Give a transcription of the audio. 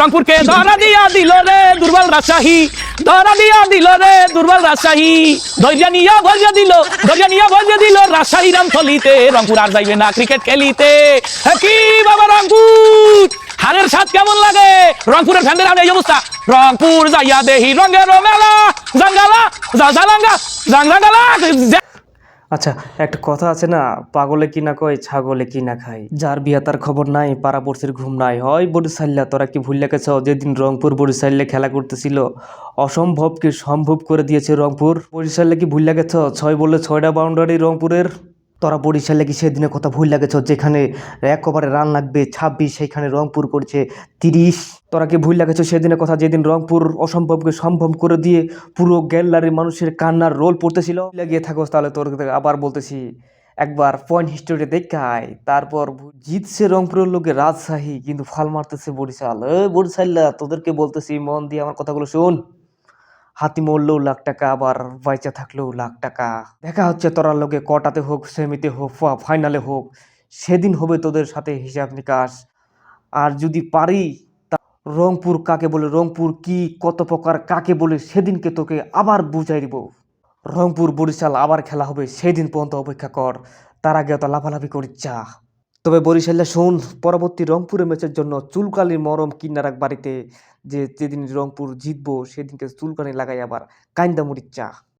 রংপুরকে ধরা দিয়া দিল রে দুর্বল রাজশাহী, ধরা দিয়া দিল রে দুর্বল রাজশাহী। ধৈর্য নিয়া ভর্য দিল, ধৈর্য নিয়া ভর্য দিল রাজশাহী রামথলিতে রংপুর আর যাইবে না ক্রিকেট খেলিতে। হ্যাঁ কি বাবা রংপুর? হারের স্বাদ কেমন লাগে? রংপুরের ফ্যানদের আমি এই অবস্থা। রংপুর যাইয়া দেহি রঙের মেলা। জাঙ্গালা জাজালাঙ্গা জাঙ্গালা। আচ্ছা একটা কথা আছে না, পাগলে কি না কয়, ছাগলে কি না খায়? যার বিয়া তার খবর নাই, পাড়াপড়শির ঘুম নাই। হয় বরিশাল্লা তোরা কি ভুল লেগেছ যেদিন রংপুর বরিশাল্লে খেলা করতেছিল? অসম্ভবকে সম্ভব করে দিয়েছে রংপুর। বরিশাল্লে কি ভুল লেগেছ ছয় বললে ছয়টা বাউন্ডারি রংপুরের। তোরা বরিশালে কি সেদিনের কথা ভুল লাগেছ, যেখানে এক ওভারে রান লাগবে, ছাব্বিশ, সেখানে রংপুর করছে তিরিশ। তোরা কি ভুল লাগেছ সেদিনের কথা, যেদিন রংপুর অসম্ভবকে সম্ভব করে দিয়ে পুরো গ্যালারি মানুষের কান্নার রোল পড়তেছিল? লাগিয়ে থাকোস তাহলে, তোর আবার বলতেছি। একবার পয়েন্ট হিস্টোরি দেখায় তারপর জিতছে রংপুরের লোকে রাজশাহী, কিন্তু ফাল মারতেছে বরিশাল। এ বরিশাল্লা, তোদেরকে বলতেছি, মন দিয়ে আমার কথাগুলো শোন। হাতি মরলেও লাখ টাকা, আবার বাইচা থাকলেও লাখ টাকা। দেখা হচ্ছে তোরার লোকে কটাতে হোক, সেমিতে হোক ফাইনালে হোক, সেদিন হবে তোদের সাথে হিসাব নিকাশ। আর যদি পারি, তা রংপুর কাকে বলে, রংপুর কি, কত প্রকার কাকে বলে, সেদিনকে তোকে আবার বুঝাই দিব। রংপুর বরিশাল আবার খেলা হবে, সেদিন পর্যন্ত অপেক্ষা কর। তার আগে তো লাফালাফি করি চা তবে বরিশালে শোন, পরবর্তী রংপুরের ম্যাচের জন্য চুলকালি মরম কিন্নারাক বাড়িতে যে যেদিন রংপুর জিতবো, সেদিনকে চুলকানি লাগাই আবার কান্দা মুড়ির চা।